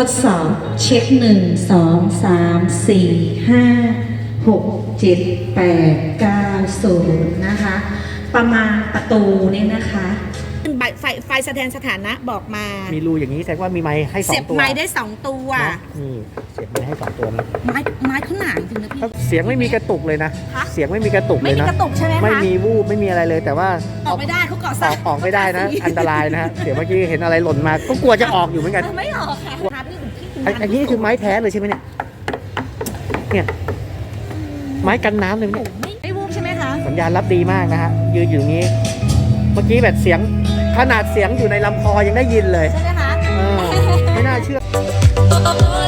ทดสอบเช็คหนึ่งสองสามสี่ห้าหกเจ็ดแปดเก้าศูนย์นะคะ ประมาณประตูเนี่ยนะคะใบไฟไฟแสดงสถานะบอกมา มีรูอย่างนี้แสดงว่ามีไม้ให้สอเสียงบตัวไม้ได้สองตัวนะนี่เสียบไม้ให้สองตัวนะไม้ไม้เขาหนาจริงนะพี่ เสียงไม่มีกระตุกเลยนะ คะ เสียงไม่มีกระตุกไม่เลยมีนะกระตุกใช่ไหมคะไม่มีวูบไม่มีอะไรเลย แต่ว่าออกไม่ได้เขาเกาะอสาอกออกไม่ได้นะ อันตรายนะฮะเสียงเมื่อกี้เห็นอะไรหล่นมา ก็กลัวจะออกอยู่เหมือนกัน ไม่ออก อ้ไอันนี้คือไม้แท้เลยใช่ไหมเนี่ย เนี่ย ไม้กันน้ำเลยเนี่ยไม่ไม่วูบใช่ไหมคะ สัญญาณรับดีมากนะฮะ ยืนอยู่อย่างนี้ เมื่อกี้แบบเสียง ขนาดเสียงอยู่ในลำคอยังได้ยินเลย ใช่ไหมคะ เออ ไม่น่าเชื่ออั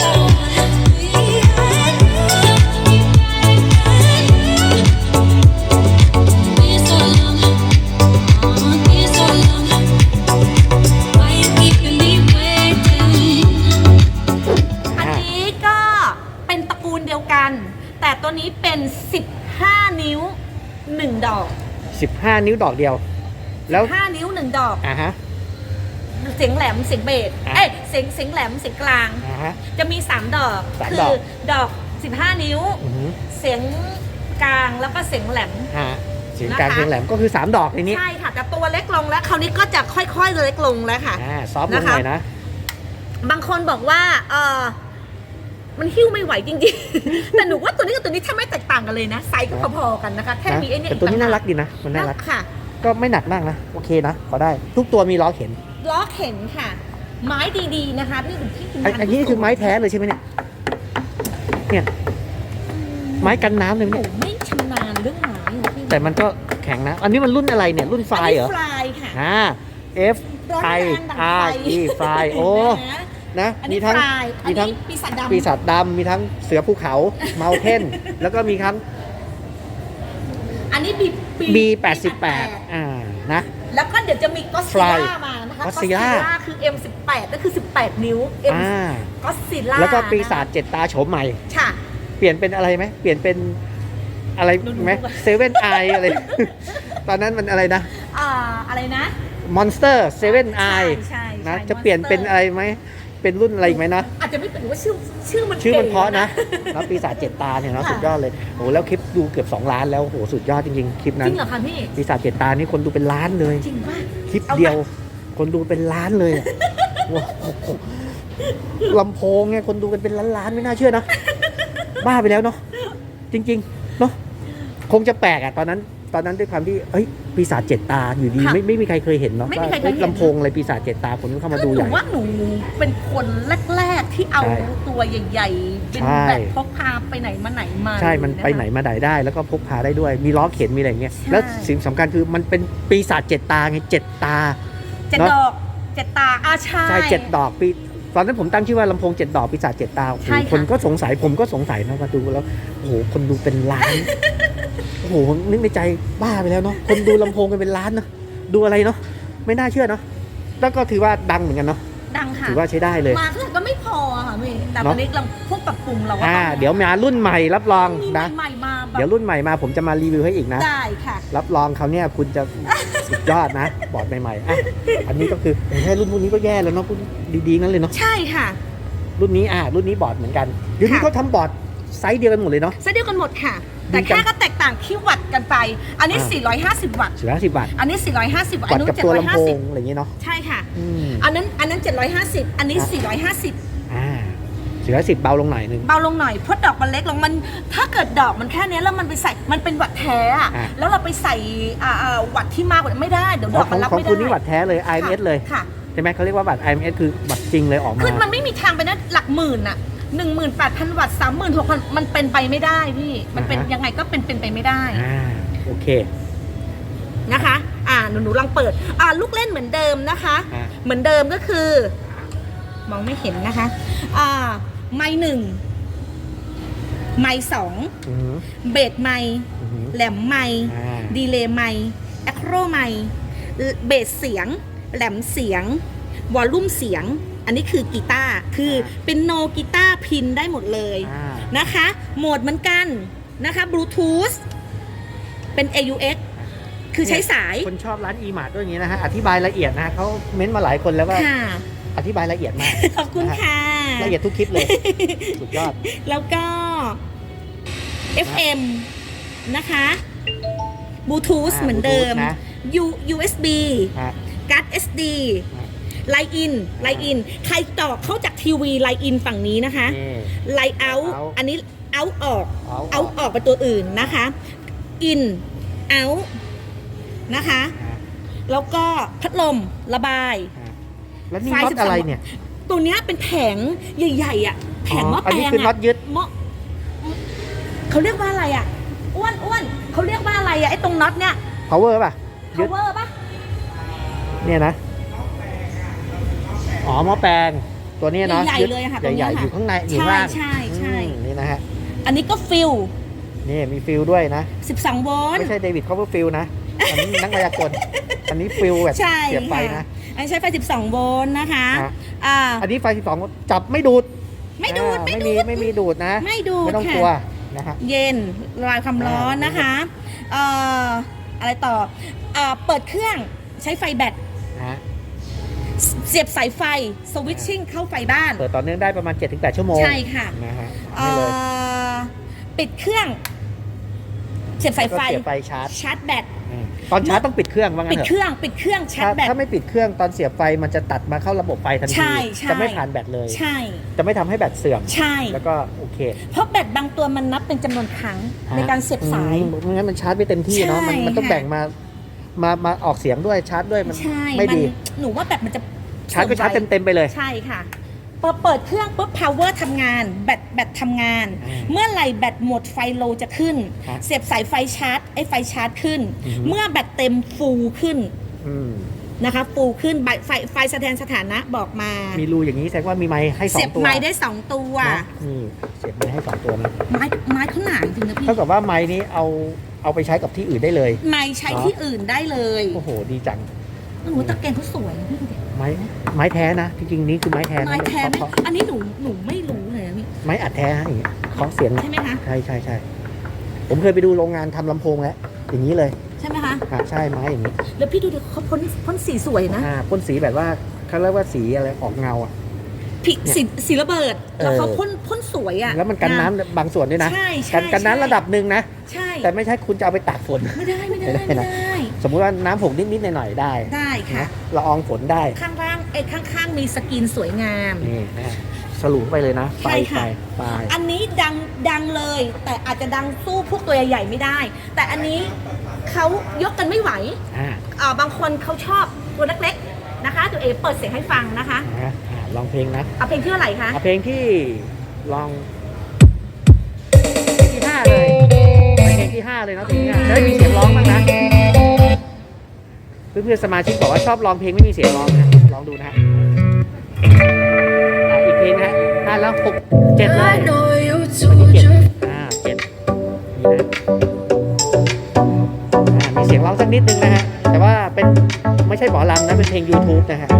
ต่ตัวนี้เป็น 15 นิ้ว 1 ดอก 15 นิ้วดอกเดียว แล้ว5นิ้ว 1 ดอกอ่าฮะเสียงแหลมเสียงเบสอะเอ้ยเสียงเสียงแหลมเสียงกลางอ่าฮะจะมี 3 ดอกสามคืดอก ดอก 15 นิ้วอือหือเสียงกลางแล้วก็เสียงแหลมฮะเสียงกลางนะคะเสียงแหลมก็คือ 3 ดอกในนี้ใช่ค่ะแต่ตัวเล็กลงแล้วคราวนี้ก็จะค่อยๆเล็กลงแล้วค่ะอ่าซอฟต์ลงนะคะหน่อยนะ บางคนบอกว่าเออ มันหิ้วไม่ไหวจริงๆ แต่หนูว่าตัวนี้กับตัวนี้ถ้าไม่แตกต่างกันเลยนะไซส์ก็พอๆกันนะคะแค่นะมีไอ้เนี่ยแต่ตัวนี้น่ารักดีนะมันน่ารักค่ะ ก็ไม่หนักมากนะโอเคนะพอได้ ทุกตัวมีล้อเข็นล้อเข็นค่ะ ไม้ดีๆนะคะพี่ถึงที่คุณไอ้อันนี้คือไม้แท้เลยใช่ไหมเนี่ยเนี่ยไม้กันน้ำเลยหนูเนี่ยไม่ชำนาญเรื่องไม้อะพี่แต่มันก็แข็งนะ อันนี้มันรุ่นอะไรเนี่ยรุ่นไฟล์เหรอฟลายค่ะอ่า F ร้อน I แรงดัง R ไฟ E ไฟล์โอ้ นะนะอันมีนี้ทั้งฟลายอันมีทั้งนี้ปีศาจดำ ปีศาจดำมีทั้งเสือภูเขาเมาเทน แล้วก็มีทั้ง อันนี้บี B 8 8 อ่านะ แล้วก็เดี๋ยวจะมีก็ซิ Fly ล่ามานะคะ Godzilla Godzilla คือ M 1 8 ก็คือ 18 นิ้ว M อ่าก็ซิล่าแล้วก็ปีศาจเจ็ดตาโฉมใหม่ ค่ะ เปลี่ยนเป็นอะไรไหมเปลี่ยนเป็นอะไรดูๆไหมก่อนเซเว่นไออะไร ตอนนั้นมันอะไรนะอ่าอะไรนะ มอนสเตอร์เซเว่นไอใช่นะใช่จะเปลี่ยนเป็นอะไรไหม เป็นรุ่นอะไรอีกไหมนะ อาจจะไม่เป็นว่าชื่อชื่อมันชื่อมันก๋เพราะนะแล้วปีศาจเจ็ดตาเนี่ยเนาะค่ะสุดยอดเลยโอ้แล้วคลิปดูเกือบ2ล้านแล้วโหสุดยอดจริงๆคลิปจนั้นริงเหรอคะพี่ปีศาจเจ็ดตานี่คนดูเป็นล้านเลยจริงป่ะคลิปเอามาเดียว คนดูเป็นล้านเลยอะโอ้โหลำโพงเนี่ยคนดูกันเป็นล้านๆไม่น่าเชื่อนะบ้าไปแล้วเนาะจริง ๆ เนาะคงจะแปลกอะตอนนั้น ตอนนั้นด้วยความที่เอ้ยปีศาจเจ็ดตาอยู่ดีไม่ไม่มีใครเคยเห็นเนาะไม่มีว่าใครเคยเห็น เอ้ยลำโพงอะไรปีศาจเจ็ดตาคนก็เข้ามาดูคือใหหนูญ่ ว่าหนูเป็นคนแรก ๆ ที่เอาใช่ตัวใหญ่ ๆ เป็นใช่ แบบพกพาไปไหนมาไหนมาใช่ มันเลยะไปไหนมาไหนได้ แล้วก็พกพาได้ด้วย มีล้อเข็น มีอะไรอย่างเงี้ยใช่แล้วสิ่งสำคัญคือมันเป็นปีศาจเจ็ดตาไงเจ็ดตา เจ็ดเนอะดอกเจ็ดตาอาใช่ ใช่เจ็ดดอกปีตอนนั้นผมตั้งชื่อว่าลำโพงเจ็ดดอกปีศาจเจ็ดตาโอ้โหใช่ค่ะ คนก็สงสัยผมก็สงสัยนะมาดูแล้วโอ้โหคนดูเป็นล้าน โอ้โหนึกในใจบ้าไปแล้วเนาะคนดูลำโพงกันเป็นล้านเนาะดูอะไรเนาะไม่น่าเชื่อเนาะแล้วก็ถือว่าดังเหมือนกันเนาะดังค่ะถือว่าใช้ได้เลย มาเท่าไหร่ก็ไม่พอค่ะพี่แต่เนวัอะนนี้เราพวกปรับปรุงเราก็อ่าต้องเดี๋ยวมารุ่นใหม่รับรองมีนะใหม่ๆมาแบบเดี๋ยวรุ่นใหม่มาผมจะมารีวิวให้อีกนะได้ค่ะรับรองเขาวเนี่ยคุณจะสุดยอดนะบอร์ดใหม่ๆอะอันนี้ก็คือแค่รุ่นพวกนี้ก็แย่แล้วเนาะรุ่นดีๆนั่นเลยเนาะใช่ค่ะ รุ่นนี้อะรุ่นนี้บอร์ดเหมือนกันเดี๋ยวนี้ค่ะเขาทำบอร์ดไซส์เดียวกันหมดเลยเนาะเส้นเดียวกันหมดค่ะดี แต่จังแค่ก็แตกต่างที่วัตต์กันไป อันนี้อ่า450 วัตต์สิบห้าสิบบาทอันนี้ 450บอัอนร์ดนู้นกับตัวลำโพง750อะไรอย่างเงี้ยเนาะใช่ค่ะอืมอันนั้นอันนั้น 750 อันนี้ครับ450อ่าสี่ร้อยสิบเบาลงหน่อยหนึงเบาลงหน่อยเพราะดอกมันเล็กลงมัน ถ้าเกิดดอกมันแค่เนี้ยแล้วมันไปใส่มันเป็นวัตต์แท้อะอะแล้วเราไปใส่อ่าอ่าวัตต์ที่มากกว่านั้นไม่ได้เดี๋ยวขดอองกขมัองนรับของไม่ได้คุณนี่บัตรแท้เลย IMS เลยค่ะใช่ไหมเขาเรียกว่าบัตร IMS คือบัตรจริงเลยออกมาคือมันไม่มีทางไปนะหลักหมื่นอะ หนึ่งหมื่นแปดพันวัตต์สามหมื่นหกพันมันเป็นไปไม่ได้พี่ มันเป็นอ่าฮะ ยังไงก็เป็นเป็นไปไม่ได้อ่าโอเค นะคะ อ่าหนูหนูลองเปิด อ่าลูกเล่นเหมือนเดิมนะคะอ่าเหมือนเดิมก็คือ มองไม่เห็นนะคะ อ่า ไม้หนึ่ง ไม้สอง อือหือเบสไม้ อือหือแหลมไม้ อ่าดีเลย์ไม้แอคโรไม้เบสเสียง แหลมเสียง วอลลุ่มเสียง อันนี้คือกีตาร์คือเป็นโนกีตาร์พินได้หมดเลยอ่า นะคะ โหมดเหมือนกันนะคะบลูทูธเป็น AUX คือใช้สาย คนชอบร้าน e m a r t ด้วยอย่างนี้นะฮะ อธิบายละเอียดนะฮะเขาเม้นต์มาหลายคนแล้วว่า ค่ะ อธิบายละเอียดมาก ขอบคุณค่ะ ละเอียดทุกคลิปเลย สุดยอด แล้วก็ FM นะคะบลูทูธอ่าเหมือนเดิม Bluetooth นะ U USB ฮะ การ์ด SD ครับ ไลน์อินไลน์อินใครต่อเข้าจากทีวีไลน์อินฝั่งนี้นะคะนี่ ไลน์เอา out อันนี้เอาออก out เอาออกเป็นตัวอื่นนะคะอินเอานะคะฮะแล้วก็พัดลมระบายฮะแล้วนี่ไฟน็อต12อะไรเนี่ย ตัวเนี้ยเป็นแผงใหญ่ๆอะแผงหม้ออันแปลนี้งคือน็ออะตยึด หม้อเขาเรียกว่าอะไรอะอ้วนอ้วนเขาเรียกว่าอะไรอะไอ้ตรงน็อตเนี่ย power ป่ะยึด power ปะเนี่ยนะ อ๋อหม้อแปลงตัวนี้เนาะใหญ่ยึดๆเลยอะค่ะตรงใหเนี้ญ่ยๆค่ะอยู่ข้างในอยู่ใช่ล่างใช่ใช่ อืมนี่นะฮะอันนี้ก็ฟิลนี่มีฟิลด้วยนะ 12 โวลต์ ไม่ใช่เดวิดคอปเปอร์ฟิลนะ อันนี้นักมายากลอันนี้ฟิลแบบใช่เสียบไฟค่ะ นะ อันนี้ใช้ไฟ 12 โวลต์นะคะฮะ อ่าอันนี้ไฟ 12 จับไม่ดูดไม่ดูดอ่าไม่ไม่ดูมีดไม่มีดูดนะ ไม่ดูดไม่ต้องค่ะกลัวนะฮะ เย็นระบายความร้อนอ่านนะคะเอ่ออะไรต่อเอ่อเปิดเครื่องใช้ไฟแบตนะฮะ เสียบสายไฟสวิตชิ่งเข้าไฟบ้าน เปิดต่อเนื่องได้ประมาณ 7-8 ชั่วโมงใช่ค่ะนะฮะเอ่นี่เลยอปิดเครื่อง เสียบสายไฟแล้วก็เสียบไฟชาร์จชาร์จแบตอืมตอนชาร์จต้องปิดเครื่องว่างั้ปินดเถเคอะรื่องปิดเครื่องชาถ้าร์จแบตถ้าไม่ปิดเครื่องตอนเสียบไฟมันจะตัดมาเข้าระบบไฟทันใช่ทีใช่จะไม่ผ่านแบตเลย ใช่ จะไม่ทำให้แบตเสื่อมใช่ แล้วก็โอเค เพราะแบตบางตัวมันนับเป็นจำนวนครั้งในการเสียบสายอืมไม่งั้นมันชาร์จไม่เต็มที่เนาะมันใช่มันต้องค่ะแบ่งมา มามาออกเสียงด้วยชาร์จด้วยมันใช่ไม่มันดีหนูว่าแบตมันจะชาร์จก็ชาร์จเต็มเต็มๆไปเลย ใช่ค่ะพอเปิดเครื่องปุ๊บ power ทำงาน แบตแบตทำงานอืมเมื่อไหร่แบตหมดไฟโลจะขึ้นครับเสียบสายไฟชาร์จไอ้ไฟชาร์จขึ้นอือฮึเมื่อแบตเต็มฟูขึ้นอืมนะคะฟูขึ้นไฟไฟไฟแสดงสถานะบอกมา มีรูอย่างนี้แสดงว่ามีไม้ให้สอเสียงบตัวไม้ได้สองตัวนะนี่เสียบไม้ให้สองตัวนะไม้ไม้เขาหนาจริงนะพี่เท่ากับว่าไม้นี้เอา เอาไปใช้กับที่อื่นได้เลย ไม้ใช้ที่อื่นได้เลยโอ้โหดีจังโอ้โหตะแกรงเขาสวยนะพี่ดูดิไม้ไม้แท้นะจริงๆนี่คือไม้แท้นะไม้แท้ไหมเพราะอันนี้หนูหนูไม่รู้เลยนะพี่ไม้อัดแท้นะอย่างเงี้ยเคาะเสียง ใช่ไหมคะ ใช่ใช่ใช่ผมเคยไปดูโรงงานทำลำโพงแล้วอย่างนี้เลยใช่ไหมคะ อะใช่ไม้อย่างนี้แล้วพี่ดูดิเขาพ่นพ่นสีสวยนะอ่าพ่นสีแบบว่าเขาเรียกว่าสีอะไรออกเงาอะ ผิสีสีระเบิด แล้วเขาเออ พ่นพ่นสวยอะแล้วมันกันน้ำบางส่วนด้วยนะ ใช่ใช่กันกันน้ำระดับหนึ่งนะ ใช่ แต่ไม่ใช่คุณจะเอาไปตากฝน ไม่ได้ไม่ได้ไม่ไม่ได้ได้นะสมมุติว่าน้ำผงนิดๆหน่อยๆได้ได้ค่ะนะละอองฝนได้ข้างล่างไอ้ข้างๆมีสกรีนสวยงาม นี่นะสรุปไปเลยนะใช่ไปค่ะไปไปอันนี้ดังดังเลย แต่อาจจะดังสู้พวกตัวใหญ่ๆไม่ได้ แต่อันนี้เขายกกันไม่ไหวอ่าอ่าบางคนเขาชอบตัวเล็กๆนะคะ ตัวเองเปิดเสียงให้ฟังนะคะอ่าอ่าลองเพลงนะเอาเพลงที่เท่าไหร่คะ เอาเพลงที่ลองเพลงที่ห้าเลย เพลงที่ห้าเลยเนาะเพลงที่ห้าจะได้มีเสียงร้องบ้างนะ เพื่อนๆสมาชิกบอกว่าชอบร้องเพลงไม่มีเสียงร้องนะลองดูนะฮะอีกเพลงนะฮะห้าแล้วหกเจ็ดเลยเจ็ดอ่าเจ็ดนี่นะมีเสียงร้องสักนิดนึงนะฮะแต่ว่าเป็นไม่ใช่หมอลำนะเป็นเพลง YouTube นะฮะ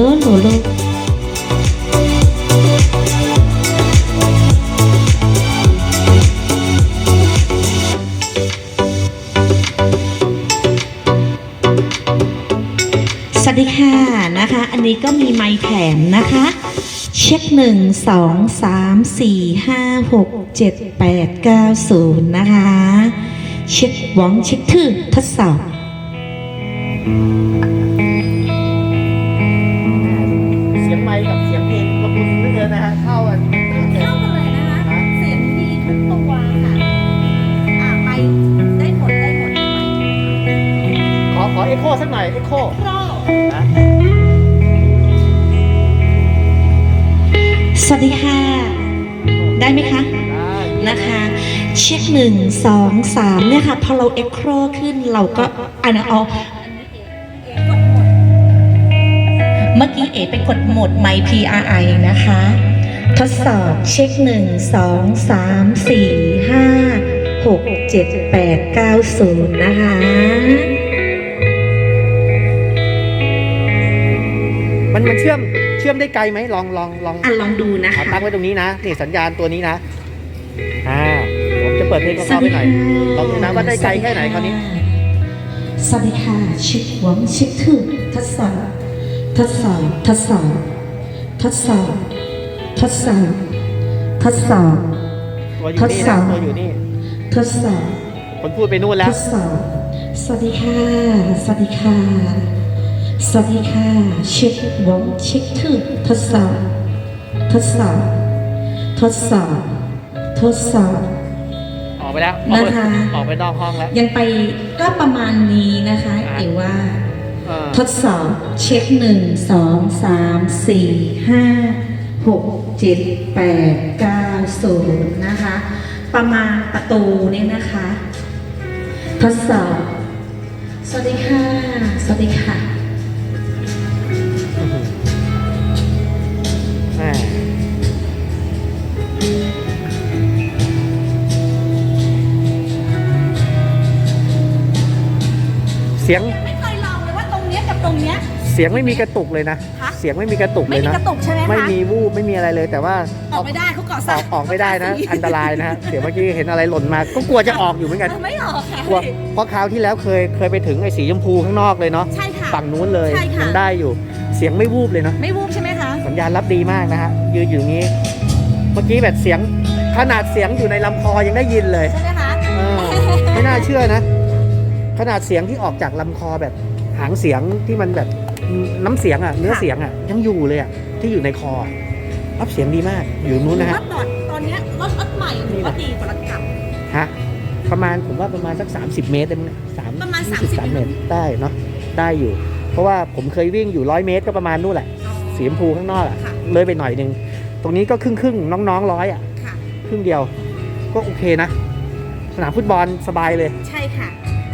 โลโลโลสวัสดีค่ะนะคะ อันนี้ก็มีไม้แถมนะคะ เช็คหนึ่งสองสามสี่ห้าหกเจ็ดแปดเก้าศูนย์นะคะ เช็คหวังเช็คทื่อทดสอบเเหลือเกินนะฮะเข้ากันเข้ากันเลยนะคะเสียงดีทุกตัวค่ะอ่าไม่ได้หมดได้หมดไม่ขอขอเอ็กโคสักหน่อยเอ็กโคโครนะสวัสดีค่ะ ได้ไหมคะได้นะคะเช็คหนึ่งสองสามเนี่ยค่ะพอเราเอ็กโครขึ้นเราก็อันนั้นเอากดหมดเมื่อกี้เอไปกดโหมดไม PRI นะคะ ทดสอบเช็คหนึ่งสองสามสี่ห้าหกเจ็ดแปดเก้าศูนย์นะคะมันมันเชื่อมเชื่อมได้ไกลไหมลองลองลองอะลองดูนะเอาคะตั้งไว้ตรงนี้นะ นี่สัญญาณตัวนี้นะ อ่า ผมจะเปิดเพลงเบาๆไปหน่อย ลองดูนะว่าได้ไกลแค่ไหนคราวนี้ สวัสดีค่ะเช็คหวังเช็คถึงทดสอบทดสอบทดสอบทดสอบ ทดสอบ ทดสอบ ตัวอยู่นี่ทดสอนะบตัวอยู่นี่ทดสอบ คนพูดไปนู่นทแล้วดสอบ สวัสดีค่ะ สวัสดีค่ะ สวัสดีค่ะ เช็คหวังเช็คถึงทดสอบ ทดสอบ ทดสอบ ทดสอบ ออกไปแล้ว ออกไปนะคะ ออกไปนอกห้องแล้ว ยังไปก็ประมาณนี้นะคะอะ เอว่า เออทดสอบเช็คหนึ่งสองสามสี่ห้า หกเจ็ดแปดเก้าศูนย์นะคะ ประมาณประตูเนี่ยนะคะ ทดสอบ สวัสดีค่ะ สวัสดีค่ะเสียงไม่เคยลองเลยว่าตรงเนี้ยกับตรงเนี้ย เสียงไม่มีกระตุกเลยนะ ฮะ เสียงไม่มีกระตุกไม่เลยมีนะ กระตุกใช่ไหมคะไม่มีวูบไม่มีอะไรเลย แต่ว่าออกไม่ได้เขาเกาะอสาอยกออกไม่ได้นะเกาอันตรายนะฮะเดี๋ยวเมื่อกี้เห็นอะไรหล่นมา ก็กลัวจะออกอยู่เหมือนกัน ไม่ออกค่ะกลัว เพราะคราวที่แล้วเคยเคยไปถึงไอ้สีชมพูข้างนอกเลยเนาะ ใช่ค่ะ ฝั่งนู้นเลย ใช่ค่ะยังได้อยู่ เสียงไม่วูบเลยเนาะ ไม่วูบใช่ไหมคะสัญญาณรับดีมากนะฮะ ยืนอยู่อย่างนี้ เมื่อกี้แบบเสียง ขนาดเสียงอยู่ในลำคอยังได้ยินเลย ใช่ไหมคะเออไม่น่าเชื่อนะ ขนาดเสียงที่ออกจากลำคอแบบหางเสียงที่มันแบบ น้ำเสียงอะเนื้อเสียงอะยังอยู่เลยอะที่อยู่ในคออะรับเสียงดีมากอยู่นู้นนะรฮะถดอดตอนเนี้ยรถรถใหม่หรือว่าดีกว่ารถเก่าฮะประมาณผมว่าประมาณสัก 30 เมตรได้มั้งสามประมาณยี่สิบ30สามเมตรได้เนาะได้อยู่ เพราะว่าผมเคยวิ่งอยู่ร้อยเมตรก็ประมาณนู่นแหละสีชมพูข้างนอกอะค่ะเลยไปหน่อยหนึงตรงนี้ก็ครึ่งครึ่งๆน้องๆร้อยอะค่ะครึ่งเดียว ก็โอเคนะ สนามฟุตบอลสบายเลย ใช่ค่ะ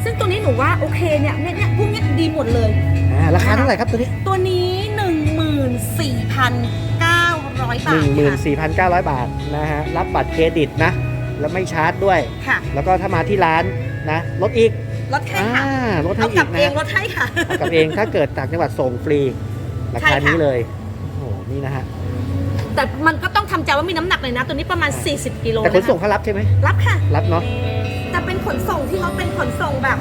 ซึ่งตัวนี้หนูว่าโอเคเนี่ยเนี่ยเนี่ยพวกเนี้ยดีหมดเลย อ่าราคาเท่าไหร่ครับตัวนี้ ตัวนี้ 14,900 บาทค่ะ14,900 บาทนะฮะ รับบัตรเครดิตนะ แล้วไม่ชาร์จด้วย ค่ะแล้วก็ถ้ามาที่ร้านนะลดอีกลดให้อ่าค่ะลดให้เอาอีกลักบนะเองลดให้ค่ะ เอากับเองถ้าเกิดต่างจังหวัดส่งฟรี ราใช่คาค่ะนี้เลย โอ้โห นี่นะฮะ แต่มันก็ต้องทำใจว่ามีน้ำหนักเลยนะ ตัวนี้ประมาณ 40 กิโลแต่ขนส่งะคะเขารับใช่ไหม รับค่ะ รับเนาะ แต่เป็นขนส่งที่เขาเป็นขนส่งแบบ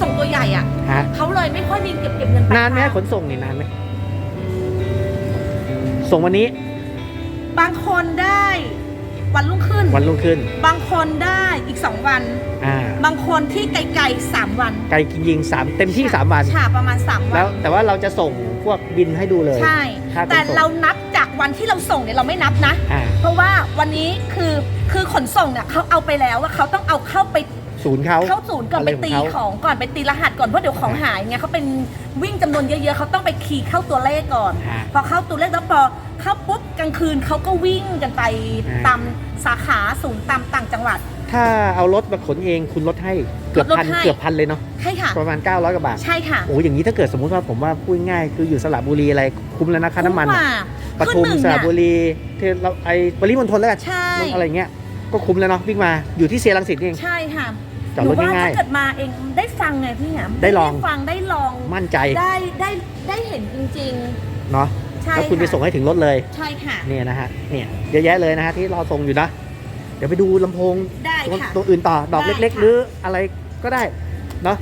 ส่งตัวใหญ่อะฮะเขาเลยไม่ค่อยมีเก็บเก็บเงินปลยนานไหมทงขนส่งนี่นานไหมส่งวันนี้บางคนได้วันรุ่งขึ้น วันรุ่งขึ้น บางคนได้อีก2วัน อ่า บางคนที่ไกลๆ3วันไกลยิงสามเต็มที่สามวัน ค่ะประมาณ3วัแล้วแต่ว่าเราจะส่งพวกบินให้ดูเลยใช่ ค่าขนส่งแต่เรานับจากวันที่เราส่งเนี่ยเราไม่นับนะ อ่า เพราะว่าวันนี้คือคือขนส่งเนี่ยเขาเอาไปแล้วว่าเขาต้องเอาเข้าไป ศูนย์เขาเข้าศูนย์ก่อนอะไรไปของตีเขาของก่อนไปตีรหัสก่อนเพราะเดี๋ยวของหายไงเขาเป็นวิ่งจำนวนเยอะๆเขาต้องไปคีย์เข้าตัวเลขก่อนอ่าพอเข้าตัวเลขแล้วพอเข้าปุ๊บกลางคืนเขาก็วิ่งกันไปอ่าตามสาขาศูนย์ตามต่างจังหวัด ถ้าเอารถมาขนเองคุณลดให้เกือบลดพันให้เกือบพันเลยเนาะใช่ค่ะประมาณ 900กว่าบาทใช่ค่ะโอ้อย่างนี้ถ้าเกิดสมมุติว่าผมว่าพูดง่ายๆคืออยู่สระบุรีอะไรคุ้มแล้วนะค่าน้ำมันคุ้กว่าปทุมขึ้นหนึ่งสระเนี่ยบุรีที่เราไอ้ปริมณฑลแล้วกันใช่อะไรเงี้ย ก็คุ้มแล้วเนาะวิ่งมาอยู่ที่เซียรังสิตนี่เอง ใช่ค่ะจอดหรนูถว่าง่ายถ้าเกิดมาเองได้ฟังไงพี่หยามได้ลอง ฟังได้ลองๆมั่นใจได้ได้ได้เห็นห็นจริง เนาะๆ ใช่แล้วคุณไปค่ะส่งให้ถึงรถเลยใช่ค่ะ เนี่ยนะฮะเนี่ยเยอะแยะเลยนะฮะที่รอส่งอยู่นะ เดี๋ยวไปดูลำโพงได้ตัวค่ะ ตัวอื่นต่อดอกได้เล็ก ๆ ค่ะ หรืออะไรก็ได้เนาะ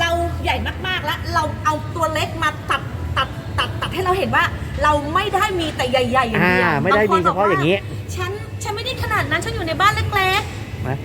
เราใหญ่มากๆแล้วเราเอาตัวเล็กมาตัดตัดตัดตัดให้เราเห็นว่า เราไม่ได้มีแต่ใหญ่ๆอย่างอ่า เดียวไม่ได้บงคมีนเฉพาะอย่างนี้นี้ฉันฉันไม่ได้ ขนาดนั้นฉันอยู่ในบ้านเล็กนะ